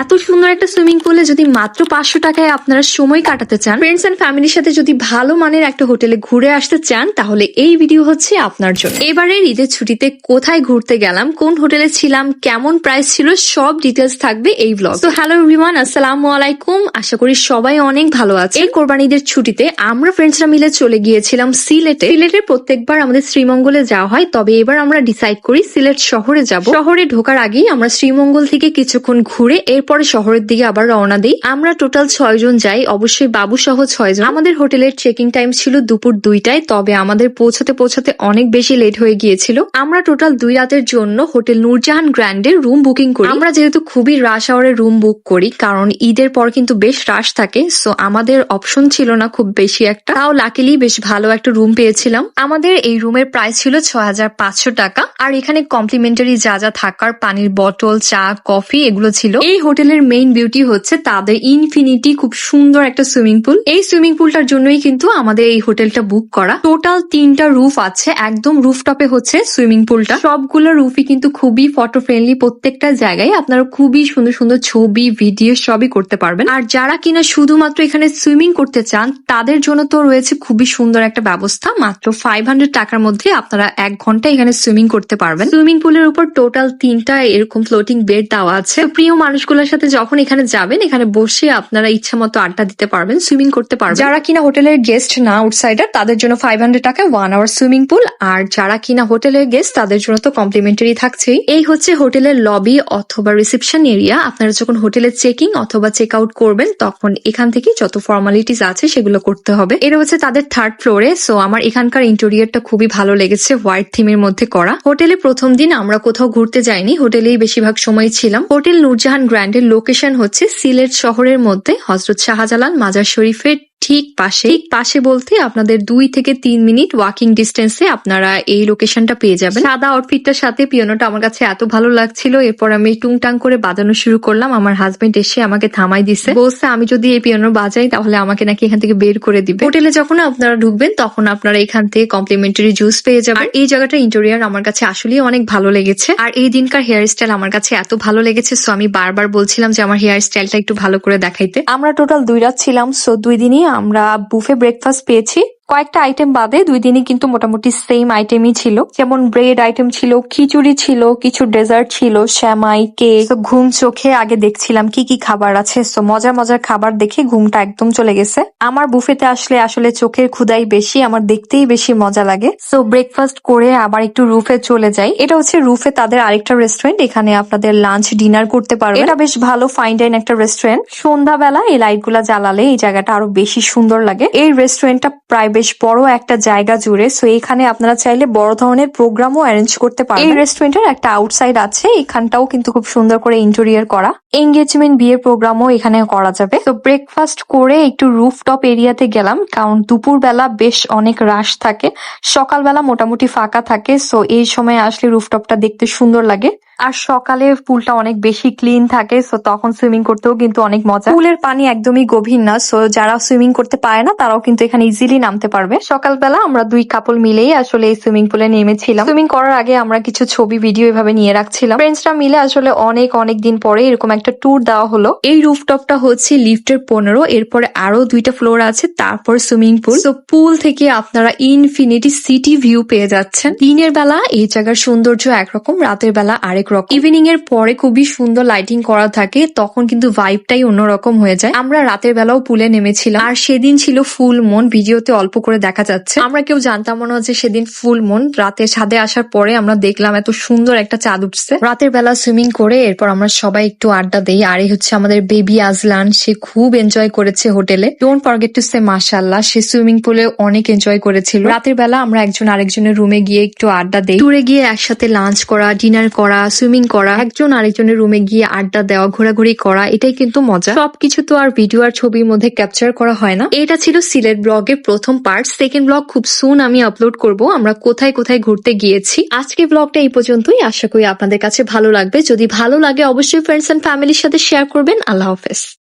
এত সুন্দর একটা সুইমিং পুলে যদি মাত্র পাঁচশো টাকায় আপনারা সময় কাটাতে চান ফ্রেন্ডস এন্ড ফ্যামিলির সাথে যদি ভালো মানের একটা হোটেলে ঘুরে আসতে চান, তাহলে এই ভিডিও হচ্ছে আপনার জন্য। এবারের ঈদের ছুটিতে কোথায় ঘুরতে গেলাম, কোন হোটেলে ছিলাম, কেমন প্রাইস ছিল, সব ডিটেলস থাকবে এই ব্লগ তো হ্যালো এভরিওয়ান আসসালামু আলাইকুম। আশা করি সবাই অনেক ভালো আছে এই কোরবানিদের ছুটিতে আমরা ফ্রেন্ডসরা মিলে চলে গিয়েছিলাম সিলেটে। সিলেটে প্রত্যেকবার আমাদের শ্রীমঙ্গলে যাওয়া হয়, তবে এবার আমরা ডিসাইড করি সিলেট শহরে যাব। শহরে ঢোকার আগেই আমরা শ্রীমঙ্গল থেকে কিছুক্ষণ ঘুরে এরপরে শহরের দিকে আবার রওনা দিই। আমরা টোটাল ছয় জন যাই, অবশ্যই বাবু সহ ছয় জন। আমাদের হোটেলের চেকিং টাইম ছিল দুপুর দুইটায়, তবে আমাদের পৌঁছাতে পৌঁছাতে অনেক বেশি লেট হয়ে গিয়েছিল। আমরা টোটাল দুই রাতের জন্য হোটেল নূরজাহান গ্র্যান্ডের রুম বুকিং করি। আমরা যেহেতু খুবই রাশ আওয়ারে রুম বুক করি, কারণ ঈদের পর কিন্তু বেশ রাশ থাকে, সো আমাদের অপশন ছিল না খুব বেশি একটা। তাও লাকিলি বেশ ভালো একটা রুম পেয়েছিলাম। আমাদের এই রুমের প্রাইস ছিল পাঁচশো টাকা, আর এখানে কমপ্লিমেন্টারি যা যা থাকার, পানির বটল চা কফি এগুলো ছিল। এই হোটেলের মেইন বিউটি হচ্ছে তাদের ইনফিনিটি খুব সুন্দর একটা সুইমিং পুল এই সুইমিং পুলটার জন্যই কিন্তু আমাদের এই হোটেলটা বুক করা। টোটাল তিনটা রুফ আছে, একদম রুফটপে হচ্ছে সুইমিং পুলটা সবগুলো রুফই কিন্তু খুবই ফটো ফ্রেন্ডলি প্রত্যেকটা জায়গায়। আপনারা খুবই সুন্দর সুন্দর ছবি ভিডিও সবই করতে পারবেন। আর যারা কিনা শুধুমাত্র এখানে সুইমিং করতে চান, তাদের জন্য তো রয়েছে খুবই সুন্দর একটা ব্যবস্থা। মাত্র ফাইভ হান্ড্রেড টাকার মধ্যে আপনারা এক ঘণ্টা এখানে সুইমিং করতে পারবেন। সুইমিং পুলের উপর টোটাল তিনটা এরকম ফ্লোটিং বেড দেওয়া আছে। প্রিয় প্রিয় মানুষগুলোর সাথে যখন এখানে যাবেন এখানে বসে আপনারা ইচ্ছা মতো আড্ডা দিতে পারবেন সুইমিং করতে পারবেন। যারা কিনা হোটেলের গেস্ট না আউটসাইডার তাদের জন্য ফাইভ হান্ড্রেড টাকা ওয়ান আওয়ার সুইমিং পুল আর যারা কিনা হোটেলের গেস্ট তাদের জন্য তো কমপ্লিমেন্টারি থাকছেই। এই হচ্ছে হোটেলের লবি অথবা রিসেপশন এরিয়া আপনারা যখন হোটেলে চেকিং অথবা চেক আউট করবেন তখন এখান থেকে যত ফর্মালিটিস আছে সেগুলো করতে হবে। এটা হচ্ছে তাদের থার্ড ফ্লোরে সো আমার এখানকার ইন্টেরিয়রটা খুবই ভালো লেগেছে হোয়াইট থিমের মধ্যে করা। হোটেলে প্রথম দিন আমরা কোথাও ঘুরতে যাইনি হোটেলেই বেশিরভাগ সময় ছিলাম। হোটেল নূরজাহান গ্র্যান্ডের লোকেশন হচ্ছে সিলেট শহরের মধ্যে হজরত শাহজালাল মাজার শরীফের ঠিক পাশে পাশে বলতে আপনাদের দুই থেকে তিন মিনিট ওয়াকিং ডিস্টেন্সে আপনারা এই লোকেশনটা পেয়ে যাবেন। সাদা আউটফিটটার সাথে পিয়ানোটা আমার কাছে এত ভালো লাগছিল, এরপর আমি টুংটাং করে বাজানো শুরু করলাম। আমার হাজবেন্ড এসে আমাকে থামাই দিছে। বলছে, আমি যদি এই পিয়ানো বাজাই, তাহলে আমাকে নাকি এখান থেকে বের করে দিবে। হোটেলে যখন আপনারা ঢুকবেন, তখন আপনারা এখান থেকে কমপ্লিমেন্টারি জুস পেয়ে যাবেন। এই জায়গাটা ইন্টেরিয়ার আমার কাছে আসলেই অনেক ভালো লেগেছে। আর এই দিনকার হেয়ার স্টাইল আমার কাছে এত ভালো লেগেছে সো আমি বারবার বলছিলাম যে আমার হেয়ার স্টাইলটা একটু ভালো করে দেখাইতে। আমরা টোটাল দুই রাত ছিলাম সো দুই দিনই আমরা বুফে ব্রেকফাস্ট পেয়েছি। কয়েকটা আইটেম বাদে দুই দিনই কিন্তু মোটামুটি সেম আইটেমই ছিল। যেমন ব্রেড আইটেম ছিল, খিচুড়ি ছিল, কিছু ডেজার্ট ছিল শ্যামাই কেক ঘুম চোখে আগে দেখছিলাম কি কি খাবার আছে। সো মজার মজার খাবার দেখে ঘুমটা একদম চলে গেছে। আমার বুফেতে আসলে আসলে চোখের ক্ষুদাই বেশি, আমার দেখতেই বেশি মজা লাগে। সো ব্রেকফাস্ট করে আবার একটু রুফে চলে যাই। এটা হচ্ছে রুফে তাদের আরেকটা রেস্টুরেন্ট এখানে আপনাদের লাঞ্চ ডিনার করতে পারবেন। এটা বেশ ভালো ফাইন ডাইন একটা রেস্টুরেন্ট সন্ধ্যাবেলা এই লাইট জ্বালালে এই জায়গাটা আরও বেশি সুন্দর লাগে। এই রেস্টুরেন্টটা প্রায় বেশ বড় একটা জায়গা জুড়ে সো এখানে আপনারা চাইলে বড় ধরনের প্রোগ্রামও অ্যারেঞ্জ করতে পারেন এই রেস্টুরেন্টের একটা আউটসাইড আছে, এখানটাও কিন্তু খুব সুন্দর করে ইন্টেরিয়ার করা। এঙ্গেজমেন্ট বিয়ের প্রোগ্রামও এখানে করা যাবে। তো ব্রেকফাস্ট করে একটু রুফটপ এরিয়াতে গেলাম, কারণ দুপুর বেলা বেশ অনেক রাশ থাকে। সকালবেলা মোটামুটি ফাঁকা থাকে সো এই সময় আসলে রুফটপটা দেখতে সুন্দর লাগে। আর সকালে পুলটা অনেক বেশি ক্লিন থাকে সো তখন সুইমিং করতেও কিন্তু অনেক মজা। পুলের পানি একদমই গভীর না সো যারা সুইমিং করতে পারে না, তারাও কিন্তু এখানে ইজিলি নামতে পারবে। সকালবেলা আমরা দুই কাপল মিলেই আসলে এই সুইমিং পুলে নেমেছিলাম। সুইমিং করার আগে আমরা কিছু ছবি ভিডিও এভাবে নিয়ে রাখছিলাম। ফ্রেন্ডসরা মিলে আসলে অনেক অনেক দিন পরে এরকম একটা ট্যুর দেওয়া হলো। এই রুফটপটা হচ্ছে লিফটের পনেরো, এরপরে আরও দুইটা ফ্লোর আছে, তারপর সুইমিং পুল। তো পুল থেকে আপনারা ইনফিনিটি সিটি ভিউ পেয়ে যাচ্ছেন। দিনের বেলা এই জায়গার সৌন্দর্য একরকম, রাতের বেলা আরেক রকম। ইভিনিং এর পরে খুবই সুন্দর লাইটিং করা থাকে, তখন কিন্তু ভাইবটাই অন্যরকম হয়ে যায়। আমরা রাতের বেলাও পুলে নেমেছিলাম। আর সেদিন ছিল ফুল মন ভিডিওতে অল্প করে দেখা যাচ্ছে। আমরা কেউ জানতাম না যে সেদিন ফুল মন রাতে ছাদে আসার পরে আমরা দেখলাম এত সুন্দর একটা চাঁদ উঠছে। রাতের বেলা সুইমিং করে এরপর আমরা সবাই একটু আড্ডা দেই। আর এই হচ্ছে আমাদের বেবি আজলান সে খুব এনজয় করেছে হোটেলে। ডোন্ট ফরগেট টু সে মাশাল্লাহ সে সুইমিং পুলে অনেক এনজয় করেছিল। রাতের বেলা আমরা একজন আরেকজনের রুমে গিয়ে একটু আড্ডা দেই। টুরে গিয়ে একসাথে লাঞ্চ করা ডিনার করা সুইমিং করা, একজন আরেকজনের রুমে গিয়ে আড্ডা দেওয়া, ঘোরাঘুরি করা, এটাই কিন্তু মজা। সবকিছু তো আর ভিডিও আর ছবির মধ্যে ক্যাপচার করা হয় না। এটা ছিল সিলেট ব্লগের প্রথম পার্ট সেকেন্ড ব্লগ খুব সুন আমি আপলোড করব। আমরা কোথায় কোথায় ঘুরতে গিয়েছি। আজকে ব্লগটা এই পর্যন্তই। আশা করি আপনাদের কাছে ভালো লাগবে। যদি ভালো লাগে, অবশ্যই ফ্রেন্ডস এন্ড ফ্যামিলির সাথে শেয়ার করবেন। আল্লাহ হাফেজ।